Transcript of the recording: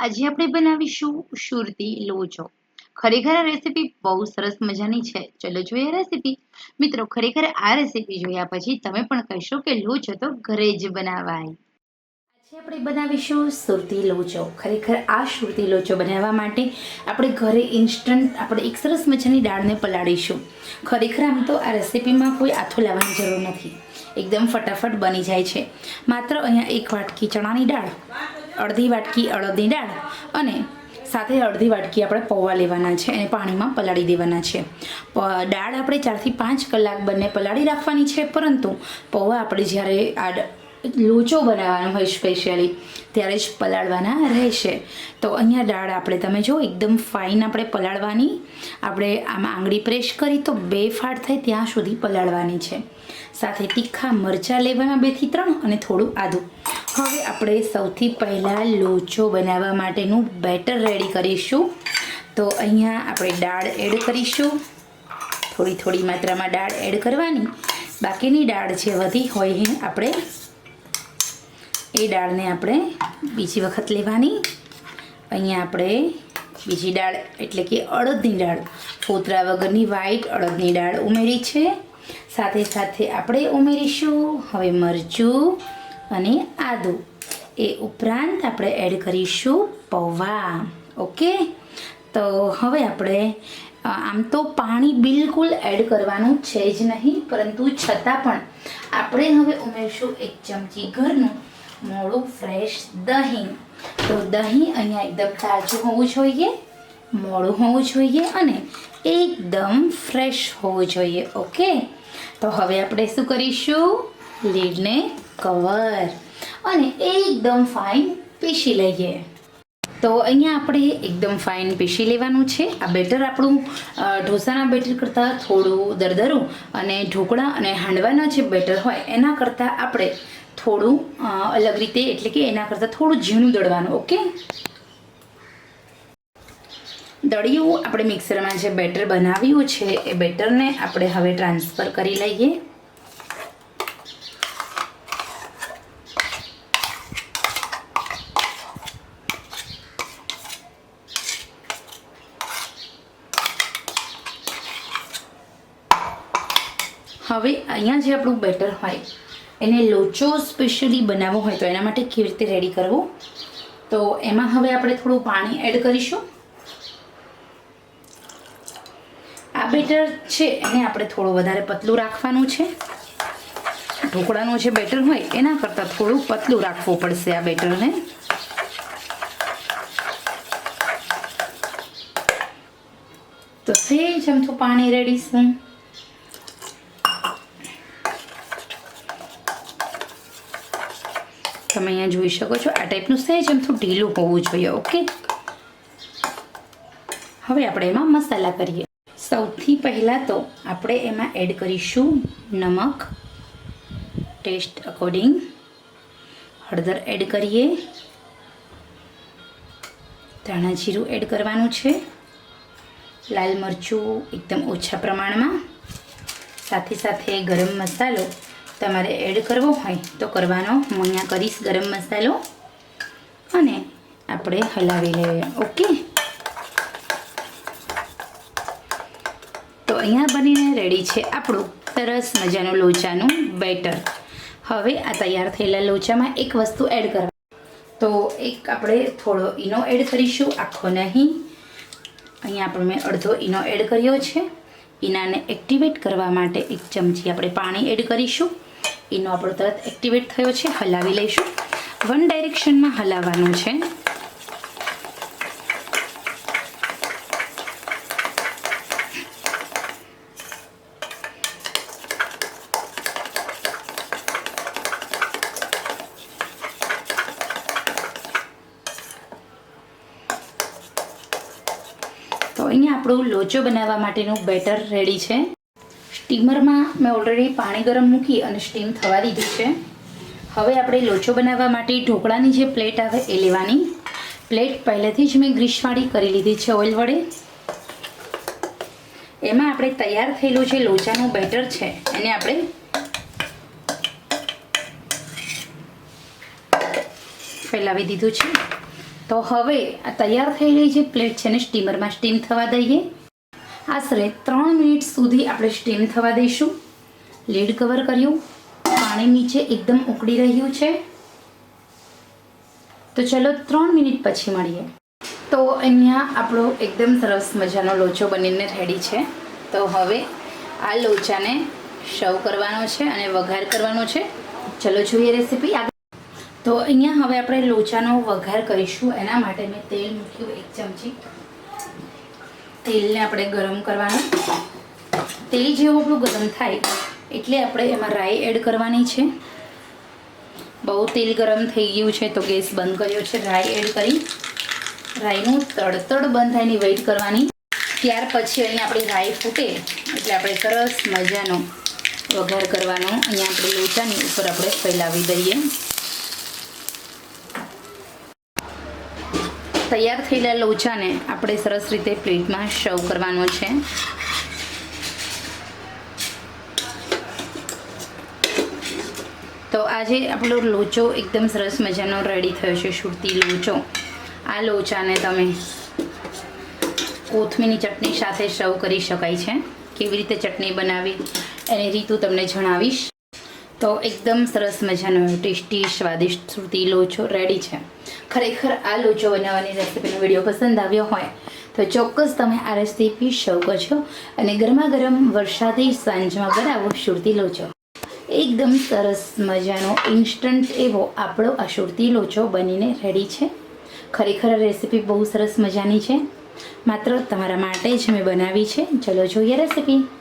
આજે આપણે બનાવીશું સુરતી લોચો. ખરેખર આ રેસીપી બહુ સરસ મજાની છે. ચલો જોઈએ રેસીપી મિત્રો, ખરેખર આ રેસીપી જોયા પછી તમે પણ કહેશો કે લોચો તો ઘરે જ બનાવાય. આજે આપણે બનાવીશું સુરતી લોચો. ખરેખર આ સુરતી લોચો બનાવવા માટે આપણે ઘરે ઇન્સ્ટન્ટ આપણે એક સરસ મજાની દાળને પલાળીશું. ખરેખર આમ તો આ રેસીપીમાં કોઈ આથો લાવવાની જરૂર નથી. એકદમ ફટાફટ બની જાય છે. માત્ર અહીંયા એક વાટકી ચણાની દાળ અડધી વાટકી અડદની દાળ અને સાથે અડધી વાટકી આપણે પૌવા લેવાના છે અને પાણીમાં પલાળી દેવાના છે. દાળ આપણે ચારથી પાંચ કલાક બંને પલાળી રાખવાની છે, પરંતુ પૌવા આપણે જ્યારે આ લોચો બનાવવાનો હોય સ્પેશિયલી ત્યારે જ પલાળવાના રહેશે. તો અહીંયા દાળ આપણે તમે જો એકદમ ફાઇન આપણે પલાળવાની. આપણે આમાં આંગળી પ્રેસ કરી તો બે ફાટ થાય ત્યાં સુધી પલાળવાની છે. સાથે તીખા મરચાં લેવાના બેથી ત્રણ અને થોડું આદું. હવે આપણે સૌથી પહેલાં લોચો બનાવવા માટેનું બેટર રેડી કરીશું. તો અહીંયા આપણે દાળ એડ કરીશું. થોડી થોડી માત્રામાં દાળ એડ કરવાની. બાકીની દાળ જે વધી હોય એ આપણે એ દાળને આપણે બીજી વખત લેવાની. અહીંયા આપણે બીજી દાળ એટલે કે અડદની દાળ ફોતરા વગરની વ્હાઈટ અડદની દાળ ઉમેરી છે. સાથે સાથે આપણે ઉમેરીશું હવે મરચું અને આદું. એ ઉપરાંત આપણે એડ કરીશું પૌવા. ઓકે તો હવે આપણે આમ તો પાણી બિલકુલ એડ કરવાનું છે જ નહીં, પરંતુ છતાં પણ આપણે હવે ઉમેરશું એક ચમચી ઘરનું. મોડું ફ્રેશ દહીં. તો દહીં અહીંયા એકદમ તાજું હોવું જોઈએ, મોડું હોવું જોઈએ અને એકદમ ફ્રેશ હોવું જોઈએ, ઓકે? તો હવે આપણે શું કરીશું? લીડને કવર અને એકદમ ફાઇન પીસી લઈએ. તો અહીંયા આપણે એકદમ ફાઇન પીસી લેવાનું છે. આ બેટર આપણું ઢોસાના બેટર કરતાં થોડું દરદરું અને ઢોકળા અને હાંડવાના જે બેટર હોય એના કરતાં આપણે થોડું અલગ રીતે, એટલે કે એના કરતાં થોડું ઝીણું દળવાનું, ઓકે? દળિયું આપણે મિક્સરમાં જે બેટર બનાવ્યું છે, એ બેટરને આપણે હવે ટ્રાન્સફર કરી લઈએ. હવે અહીંયા જે આપણું બેટર હોય એને લોચો સ્પેશિયલી બનાવવો હોય તો એના માટે કેવી રીતે રેડી કરવું? તો એમાં હવે આપણે થોડું પાણી એડ કરીશું. આ બેટર છે, એને આપણે થોડું વધારે પતલું રાખવાનું છે. ઢોકળાનું જે બેટર હોય, એના કરતાં થોડું પતલું રાખવું પડશે આ બેટરને. તો સેજ અમથું પાણી રેડીશું તમે અહીંયા જોઈ શકો છો. આ ટાઈપનું સહેજ અમથું ઢીલું હોવું જોઈએ ઓકે હવે આપણે એમાં મસાલા કરીએ. સૌથી પહેલાં તો આપણે એમાં એડ કરીશું નમક. ટેસ્ટ અકોર્ડિંગ હળદર એડ કરીએ. ધાણા જીરું એડ કરવાનું છે. લાલ મરચું એકદમ ઓછા પ્રમાણમાં. સાથે સાથે ગરમ મસાલો તમારે એડ કરવો હોય તો કરવાનો. હું અહીંયા કરીશ ગરમ મસાલો. અને આપણે હલાવી લઈએ ઓકે તો અહીંયા બનીને રેડી છે આપણું સરસ મજાનું લોચાનું બેટર હવે આ તૈયાર થયેલા લોચામાં એક વસ્તુ એડ કરવા. તો એક આપણે થોડો ઈનો એડ કરીશું. આખો નહીં. અહીંયા આપણે મેં અડધો ઈનો એડ કર્યો છે. ઈનાને એક્ટિવેટ કરવા માટે એક ચમચી આપણે પાણી એડ કરીશું. ઈનો આપણો તરત એક્ટિવેટ થયો છે, હલાવી લઈશું. વન ડાયરેક્શનમાં હલાવવાનું છે. તો અહીંયા આપણું લોચો બનાવવા માટેનું બેટર રેડી છે. સ્ટીમરમાં મેં ઓલરેડી પાણી ગરમ મૂકી અને સ્ટીમ થવા દીધું છે. હવે આપણે લોચો બનાવવા માટે ઢોકળાની જે પ્લેટ આવે એ લેવાની. પ્લેટ પહેલેથી જ મેં ગ્રીસવાળી કરી લીધી છે ઓઇલ વડે. એમાં આપણે તૈયાર થયેલું જે લોચાનું બેટર છે, એને આપણે ફેલાવી દીધું છે. તો હવે આ તૈયાર થયેલી જે પ્લેટ છે ને સ્ટીમરમાં, સ્ટીમ થવા દઈએ. આશરે ત્રણ મિનિટ સુધી આપણે સ્ટીમ થવા દઈશું. લીડ કવર કર્યું. પાણી નીચે એકદમ ઉકળી રહ્યું છે. તો ચલો ત્રણ મિનિટ પછી મળીએ. તો અહીંયા આપણો એકદમ સરસ મજાનો લોચો બનીને રેડી છે. તો હવે આ લોચાને શવ કરવાનો છે અને વઘાર કરવાનો છે. ચલો જોઈએ રેસીપી તો અહીંયા હવે આપણે લોચાનો વઘાર કરીશું. એના માટે મેં તેલ મૂક્યું એક ચમચી. તેલને આપણે ગરમ કરવાનું. તેલ જેવું આપણું ગરમ થાય એટલે આપણે એમાં રાઈ એડ કરવાની છે. બહુ તેલ ગરમ થઈ ગયું છે તો ગેસ બંધ કર્યો છે. રાઈ એડ કરી. રાઈનું તડતડ બંધ થાય એની વેઇટ કરવાની. ત્યાર પછી અહીંયા આપણી રાઈ ફૂટે એટલે આપણે સરસ મજાનો વઘાર કરવાનો. અહીંયા આપણે લોચાની ઉપર આપણે ફેલાવી દઈએ. તૈયાર થયેલા લોચાને આપણે સરસ રીતે પ્લેટમાં સર્વ કરવાનો છે. તો આજે આપણો લોચો એકદમ સરસ મજાનો રેડી થયો છે, સુરતી લોચો આ લોચાને તમે કોથમીની ચટણી સાથે સર્વ કરી શકાય છે. કેવી રીતે ચટણી બનાવી એની રીત હું તમને જણાવીશ. તો એકદમ સરસ મજાનો, ટેસ્ટી, સ્વાદિષ્ટ સુરતી લોચો રેડી છે. ખરેખર આ લોચો બનાવવાની રેસીપીનો વીડિયો પસંદ આવ્યો હોય, તો ચોક્કસ તમે આ રેસીપી સર્વ છો અને ગરમા ગરમ વરસાદી સાંજમાં બનાવો સુરતી લોચો. એકદમ સરસ મજાનો ઇન્સ્ટન્ટ એવો આપણો આ સુરતી લોચો બનીને રેડી છે. ખરેખર રેસીપી બહુ સરસ મજાની છે. માત્ર તમારા માટે જ મેં બનાવી છે. ચલો જોઈએ રેસીપી.